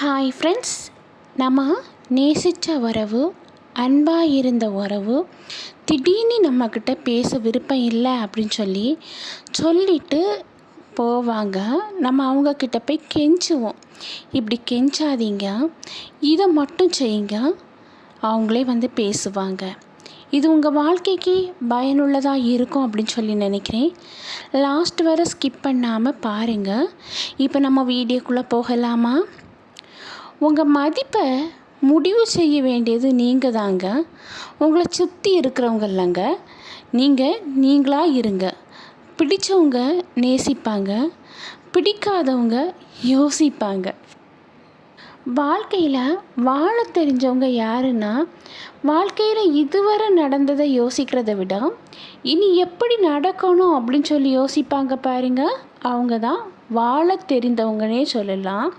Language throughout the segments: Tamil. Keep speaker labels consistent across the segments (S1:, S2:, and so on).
S1: ஹாய் ஃப்ரெண்ட்ஸ் நம்ம நேசித்த உறவு அன்பாக இருந்த உறவு திடீர்னு நம்மக்கிட்ட பேச விருப்பம் இல்லை அப்படின்னு சொல்லி சொல்லிட்டு போவாங்க. நம்ம அவங்கக்கிட்ட போய் கெஞ்சுவோம். இப்படி கெஞ்சாதீங்க. இதை மட்டும் செய்யுங்க. அவங்களே வந்து பேசுவாங்க. இது உங்கள் வாழ்க்கைக்கு பயனுள்ளதாக இருக்கும் அப்படின்னு சொல்லி நினைக்கிறேன். லாஸ்ட் வரை ஸ்கிப் பண்ணாமல் பாருங்கள் இப்போ நம்ம வீடியோக்குள்ளே போகலாமா? உங்கள் மதிப்பை முடிவு செய்ய வேண்டியது நீங்கள் தாங்க உங்களை சுற்றி இருக்கிறவங்க இல்லைங்க நீங்கள் நீங்களாக இருங்க. பிடிச்சவங்க நேசிப்பாங்க. பிடிக்காதவங்க யோசிப்பாங்க. வாழ்க்கையில் வாழ தெரிஞ்சவங்க யாருன்னா வாழ்க்கையில் இதுவரை நடந்ததை யோசிக்கிறத விட இனி எப்படி நடக்கணும் அப்படின்னு சொல்லி யோசிப்பாங்க பாருங்க. அவங்க தான் வாழ தெரிந்தவங்கனே சொல்லலாம்.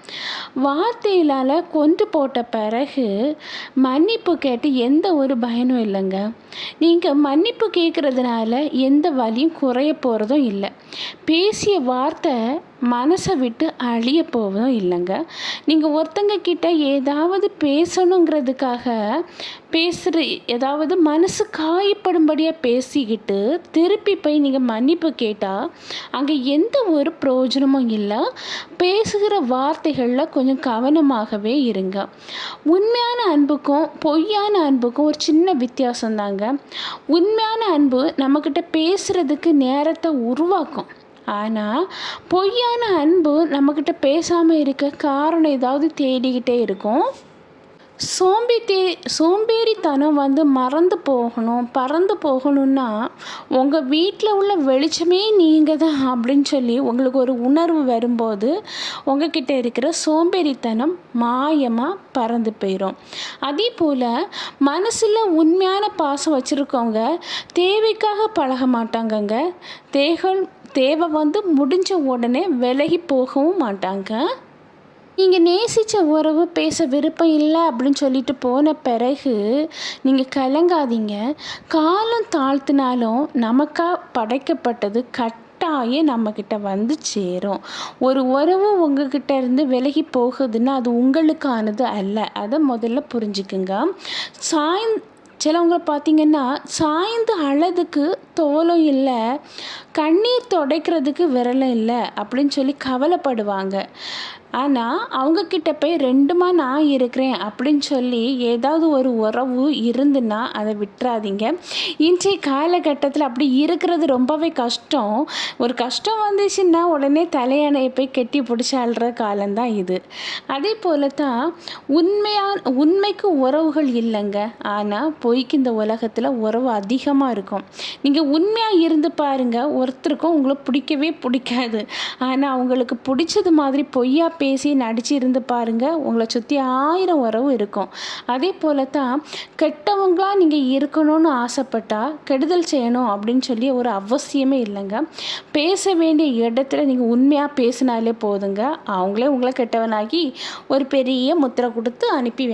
S1: வார்த்தையிலால் கொண்டு போட்ட பிறகு மன்னிப்பு கேட்டு எந்த ஒரு பயனும் இல்லைங்க. நீங்கள் மன்னிப்பு கேட்குறதுனால எந்த வலியும் குறைய போகிறதும் இல்லை. பேசிய வார்த்தை மனசை விட்டு அழிய போவதும் இல்லைங்க. நீங்கள் ஒருத்தங்க கிட்ட ஏதாவது பேசணுங்கிறதுக்காக பேசுகிற ஏதாவது மனசு காயப்படும்படியாக பேசிக்கிட்டு திருப்பி போய் நீங்கள் மன்னிப்பு கேட்டால் அங்கே எந்த ஒரு பிரயோஜனமும் இல்லை. பேசுகிற வார்த்தைகளில் கொஞ்சம் கவனமாகவே இருங்க. உண்மையான அன்புக்கும் பொய்யான அன்புக்கும் ஒரு சின்ன வித்தியாசம் தாங்க உண்மையான அன்பு நம்மக்கிட்ட பேசுகிறதுக்கு நேரத்தை உருவாக்கும். ஆனால் பொய்யான அன்பு நம்மக்கிட்ட பேசாமல் இருக்க காரணம் ஏதாவது தேடிக்கிட்டே இருக்கும். சோம்பி தே சோம்பேறித்தனம் வந்து மறந்து போகணும் பறந்து போகணும்னா உங்கள் வீட்டில் உள்ள வெளிச்சமே நீங்கள் தான் அப்படின்னு சொல்லி உங்களுக்கு ஒரு உணர்வு வரும்போது உங்ககிட்ட இருக்கிற சோம்பேறித்தனம் மாயமாக பறந்து போயிடும் அதே போல் மனசில் உண்மையான பாசம் வச்சுருக்கவங்க தேவைக்காக பழக மாட்டாங்கங்க. தேகம் தேவை வந்து முடிஞ்ச உடனே விலகி போகவும் மாட்டாங்க. நீங்கள் நேசித்த உறவு பேச விருப்பம் இல்லை அப்படின்னு சொல்லிட்டு போன பிறகு நீங்கள் கலங்காதீங்க. காலம் தாழ்த்தினாலும் நமக்காக படைக்கப்பட்டது கட்டாயம் நம்மக்கிட்ட வந்து சேரும். ஒரு உறவு உங்ககிட்ட இருந்து விலகி போகுதுன்னா அது உங்களுக்கானது அல்ல. அதை முதல்ல புரிஞ்சுக்குங்க. சாய் சிலவங்க பார்த்திங்கன்னா சாய்ந்து அழதுக்கு தோலும் இல்லை கண்ணீர் துடைக்கிறதுக்கு விரலும் இல்லை அப்படின்னு சொல்லி கவலைப்படுவாங்க. ஆனால் அவங்கக்கிட்ட போய் ரெண்டுமா நான் இருக்கிறேன் அப்படின்னு சொல்லி ஏதாவது ஒரு உறவு இருந்துன்னா அதை விட்டுறாதீங்க. இன்றைய காலகட்டத்தில் அப்படி இருக்கிறது ரொம்பவே கஷ்டம். ஒரு கஷ்டம் வந்துச்சுன்னா உடனே தலையணையை போய் கெட்டி பிடிச்சி அழுற காலம்தான் இது. அதே போல தான் உண்மையான உண்மைக்கு உறவுகள் இல்லைங்க. ஆனால் பொய்க்கு இந்த உலகத்தில் உறவு அதிகமாக இருக்கும். நீங்கள் உண்மையாக இருந்து பாருங்கள் ஒருத்தருக்கும் உங்களை பிடிக்கவே பிடிக்காது. ஆனால் அவங்களுக்கு பிடிச்சது மாதிரி பொய்யா பேசி நடிச்சு இருந்து பாருங்கள் உங்களை சுற்றி ஆயிரம் உறவு இருக்கும். அதே போல தான் கெட்டவங்களாக நீங்கள் இருக்கணும்னு ஆசைப்பட்டா கெடுதல் செய்யணும் அப்படின்னு சொல்லி ஒரு அவசியமே இல்லைங்க. பேச வேண்டிய இடத்துல நீங்கள் உண்மையாக பேசினாலே போதுங்க. அவங்களே உங்களை கெட்டவனாகி ஒரு பெரிய முத்திரை கொடுத்து அனுப்பி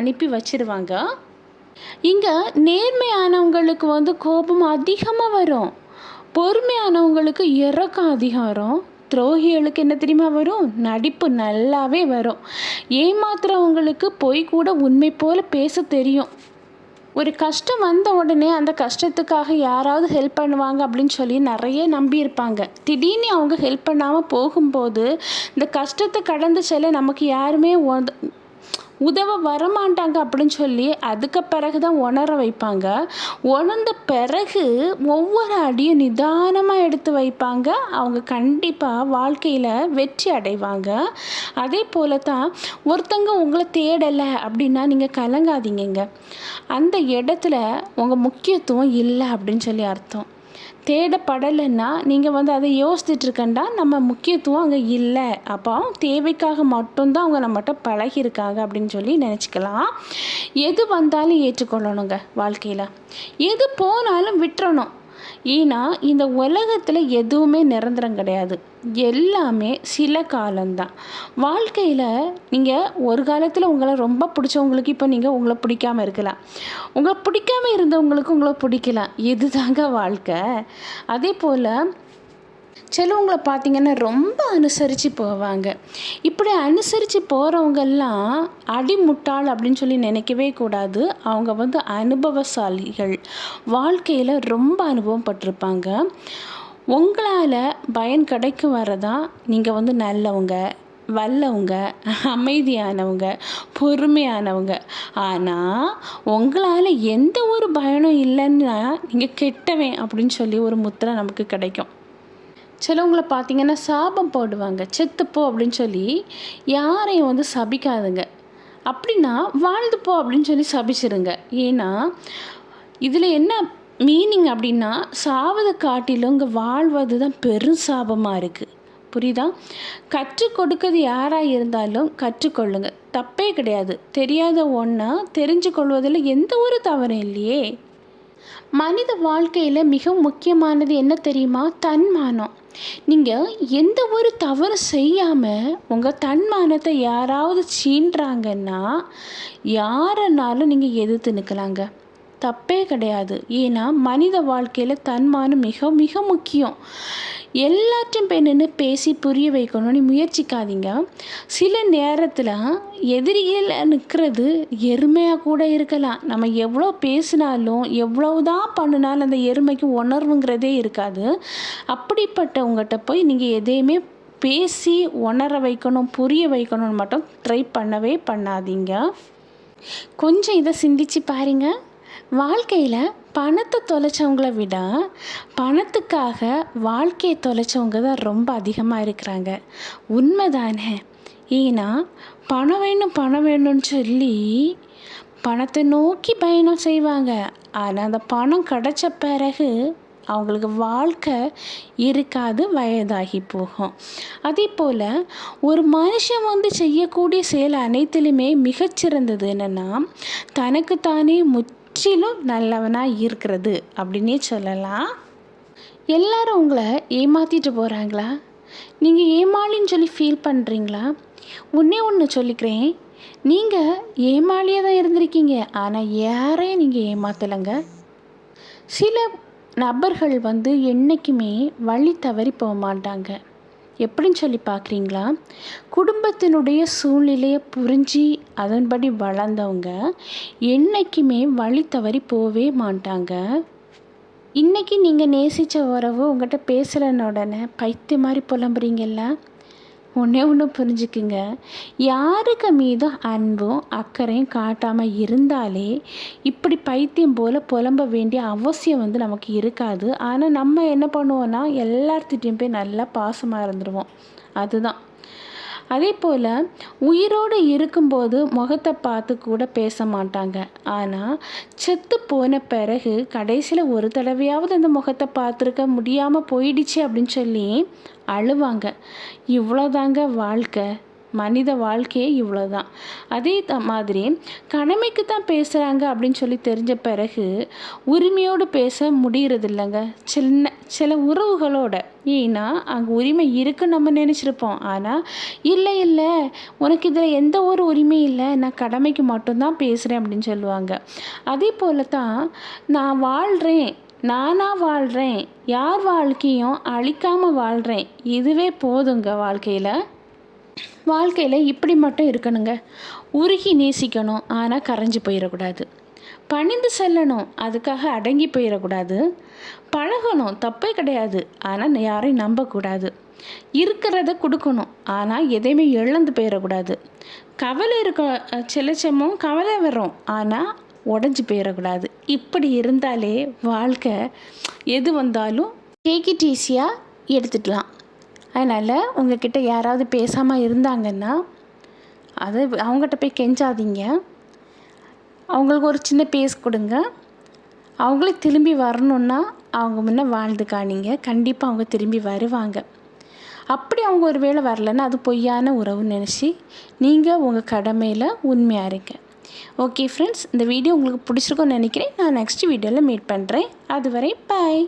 S1: அனுப்பி வச்சிருவாங்க. இங்கே நேர்மையானவங்களுக்கு வந்து கோபம் அதிகமாக வரும். பொறுமையானவங்களுக்கு இறக்கம் அதிகம் வரும் துரோகிகளுக்கு என்ன தெரியுமா வரும்? நடிப்பு நல்லாவே வரும். ஏமாத்துறவங்களுக்கு பொய் கூட உண்மை போல் பேச தெரியும். ஒரு கஷ்டம் வந்த உடனே அந்த கஷ்டத்துக்காக யாராவது ஹெல்ப் பண்ணுவாங்க அப்படின்னு சொல்லி நிறைய நம்பியிருப்பாங்க. திடீர்னு அவங்க ஹெல்ப் பண்ணாமல் போகும்போது இந்த கஷ்டத்தை கடந்து செல்ல நமக்கு யாருமே உதவ வரமாட்டாங்க அப்படின்னு சொல்லி அதுக்கு பிறகு தான் உணர வைப்பாங்க. உணர்ந்த பிறகு ஒவ்வொரு அடியும் நிதானமாக எடுத்து வைப்பாங்க. அவங்க கண்டிப்பாக வாழ்க்கையில் வெற்றி அடைவாங்க. அதே போல தான் ஒருத்தங்க உங்களை தேடலை அப்படின்னா நீங்கள் கலங்காதீங்க அந்த இடத்துல உங்கள் முக்கியத்துவம் இல்லை அப்படின்னு சொல்லி அர்த்தம். தேடப்படலைன்னா நீங்கள் வந்து அதை யோசிச்சுட்டு நம்ம முக்கியத்துவம் அங்கே இல்லை. அப்போ தேவைக்காக மட்டும்தான் அவங்க நம்மகிட்ட பழகியிருக்காங்க அப்படின்னு சொல்லி நினச்சிக்கலாம். எது வந்தாலும் ஏற்றுக்கொள்ளணுங்க வாழ்க்கையில். எது போனாலும் விட்டுறணும். ஏன்னா இந்த உலகத்தில் எதுவுமே நிரந்தரம் கிடையாது. எல்லாமே சில காலம்தான். வாழ்க்கையில் நீங்கள் ஒரு காலத்தில் உங்களை ரொம்ப பிடிச்சவங்களுக்கு இப்போ நீங்கள் உங்களை பிடிக்காமல் இருக்கலாம். உங்களை பிடிக்காமல் இருந்தவங்களுக்கு உங்களை பிடிக்கலாம். இதுதாங்க வாழ்க்கை. அதே போல் சிலவங்களை பார்த்திங்கன்னா ரொம்ப அனுசரித்து போவாங்க. இப்படி அனுசரித்து போகிறவங்கெல்லாம் அடிமுட்டாள் அப்படின்னு சொல்லி நினைக்கவே கூடாது. அவங்க வந்து அனுபவசாலிகள். வாழ்க்கையில் ரொம்ப அனுபவம் பட்டிருப்பாங்க. உங்களால் பயன் கிடைக்கும் வரதான் நீங்கள் வந்து நல்லவங்க வல்லவங்க அமைதியானவங்க பொறுமையானவங்க. ஆனால் உங்களால் எந்த ஒரு பயனும் இல்லைன்னா நீங்கள் கெட்டவேன் அப்படின்னு சொல்லி ஒரு முத்திரை நமக்கு கிடைக்கும். சிலவங்கள பார்த்தீங்கன்னா சாபம் போடுவாங்க. செத்துப்போ அப்படின்னு சொல்லி யாரையும் வந்து சபிக்காதுங்க. அப்படின்னா வாழ்ந்து போ அப்படின்னு சொல்லி சபிச்சிருங்க. ஏன்னா இதில் என்ன மீனிங் அப்படின்னா சாவதை காட்டிலும் இங்கே வாழ்வது தான் பெரும் சாபமாக இருக்குது புரியுதா? கற்றுக் கொடுக்கிறது யாராக இருந்தாலும் கற்றுக்கொள்ளுங்க. தப்பே கிடையாது. தெரியாத ஒன்றா தெரிஞ்சு கொள்வதில் எந்த ஒரு தவறும் இல்லையே. மனித வாழ்க்கையில் மிக முக்கியமானது என்ன தெரியுமா? தன்மானம். நீங்கள் எந்த ஒரு தவறு செய்யாமல் உங்கள் தன்மானத்தை யாராவது சீன்றாங்கன்னா யாரனாலும் நீங்கள் எதிர்த்து நிற்கலாங்க தப்பே கிடையாது. ஏன்னா மனித வாழ்க்கையில் தன்மானம் மிக மிக முக்கியம். எல்லாத்தையும் போய் நின்று பேசி புரிய வைக்கணும்னு முயற்சிக்காதீங்க. சில நேரத்தில் எதிரியில் நிற்கிறது எருமையாக கூட இருக்கலாம். நம்ம எவ்வளோ பேசினாலும் எவ்வளவுதான் பண்ணினாலும் அந்த எருமைக்கு உணர்வுங்கிறதே இருக்காது. அப்படிப்பட்டவங்ககிட்ட போய் நீங்கள் எதையுமே பேசி உணர வைக்கணும் புரிய வைக்கணும்னு மட்டும் ட்ரை பண்ணவே பண்ணாதீங்க. கொஞ்சம் இதை சிந்திச்சு பாருங்கள் வாழ்க்கையில் பணத்தை தொலைச்சவங்கள விட பணத்துக்காக வாழ்க்கையை தொலைச்சவங்க தான் ரொம்ப அதிகமாக இருக்கிறாங்க. உண்மை தானே ஏன்னா பணம் வேணும் பணம் வேணும்னு சொல்லி பணத்தை நோக்கி பயணம் செய்வாங்க. ஆனால் அந்த பணம் கிடச்ச பிறகு அவங்களுக்கு வாழ்க்கை இருக்காது வயதாகி போகும். அதே போல் ஒரு மனுஷன் வந்து செய்யக்கூடிய செயல் அனைத்திலுமே மிகச்சிறந்தது என்னென்னா தனக்குத்தானே முத் முற்றிலும் நல்லவனாக இருக்கிறது அப்படின்னே சொல்லலாம். எல்லாரும் உங்களை ஏமாற்றிட்டு போகிறாங்களா நீங்கள் ஏமாளின்னு சொல்லி ஃபீல் பண்ணுறீங்களா ஒன்றே ஒன்று சொல்லிக்கிறேன். நீங்கள் ஏமாளியாக தான் இருந்திருக்கீங்க. ஆனால் யாரையும் நீங்கள் ஏமாற்றலைங்க சில நபர்கள் வந்து என்றைக்குமே வழி தவறி போக மாட்டாங்க. எப்படின்னு சொல்லி பார்க்குறீங்களா? குடும்பத்தினுடைய சூழ்நிலையை புரிஞ்சு அதன்படி வளர்ந்தவங்க என்றைக்குமே வழி தவறி போகவே மாட்டாங்க. இன்றைக்கி நீங்கள் நேசித்த உறவு உங்கள்கிட்ட பேசுகிறன உடனே பைத்திய மாதிரி புலம்புறீங்கல்ல? ஒன்றே ஒன்று புரிஞ்சுக்குங்க. யாருக்கு மீதும் அன்பும் அக்கறையும் காட்டாமல் இருந்தாலே இப்படி பைத்தியம் போல் புலம்ப வேண்டிய அவசியம் வந்து நமக்கு இருக்காது. ஆனால் நம்ம என்ன பண்ணுவோன்னா எல்லாத்துட்டையும் போய் நல்லா பாசமாக இருந்துருவோம். அதுதான். அதே போல் உயிரோடு இருக்கும்போது முகத்தை பார்த்து கூட பேச மாட்டாங்க. ஆனால் செத்து போன பிறகு கடைசியில் ஒரு தடவையாவது அந்த முகத்தை பார்த்துருக்க முடியாமல் போயிடுச்சு அப்படின்னு சொல்லி அழுவாங்க. இவ்வளோதாங்க வாழ்க்கை. மனித வாழ்க்கையே இவ்வளோ தான் அதே த மாதிரி கடமைக்கு தான் பேசுகிறாங்க அப்படின்னு சொல்லி தெரிஞ்ச பிறகு உரிமையோடு பேச முடிகிறது இல்லைங்க சின்ன சில உறவுகளோட. ஏன்னா அங்கே உரிமை இருக்குன்னு நம்ம நினச்சிருப்போம். ஆனால் இல்லை இல்லை உனக்கு இதில் எந்த ஒரு உரிமையும் இல்லை. நான் கடமைக்கு மட்டும்தான் பேசுகிறேன் அப்படின்னு சொல்லுவாங்க. அதே போல் தான் நான் வாழ்கிறேன் நானாக வாழ்கிறேன் யார் வாழ்க்கையும் அழிக்காமல் வாழ்கிறேன் இதுவே போதுங்க வாழ்க்கையில். வாழ்க்கையில் இப்படி மட்டும் இருக்கணுங்க. உருகி நேசிக்கணும். ஆனால் கரைஞ்சி போயிடக்கூடாது. பணிந்து செல்லணும். அதுக்காக அடங்கி போயிடக்கூடாது. பழகணும். தப்பே கிடையாது. ஆனால் யாரையும் நம்பக்கூடாது. இருக்கிறத கொடுக்கணும். ஆனால் எதையுமே இழந்து போயிடக்கூடாது. கவலை இருக்க செலச்சமும் கவலை வரும். ஆனால் உடஞ்சி போயிடக்கூடாது. இப்படி இருந்தாலே வாழ்க்கை எது வந்தாலும் டேக் இட் ஈஸியாக எடுத்துக்கலாம். அதனால் உங்கள்கிட்ட யாராவது பேசாமல் இருந்தாங்கன்னா அது அவங்ககிட்ட போய் கெஞ்சாதீங்க. அவங்களுக்கு ஒரு சின்ன பேஸ் கொடுங்க. அவங்களே திரும்பி வரணுன்னா அவங்க முன்னே வாழ்ந்து காணிங்க. கண்டிப்பாக அவங்க திரும்பி வருவாங்க. அப்படி அவங்க ஒரு வேளை வரலன்னா அது பொய்யான உறவுன்னு நினச்சி நீங்கள் உங்கள் கடமையில் உண்மையாக இருங்க. ஓகே ஃப்ரெண்ட்ஸ் இந்த வீடியோ உங்களுக்கு பிடிச்சிருக்கோன்னு நினைக்கிறேன். நான் நெக்ஸ்ட் வீடியோவில் மீட் பண்ணுறேன் அதுவரை பாய்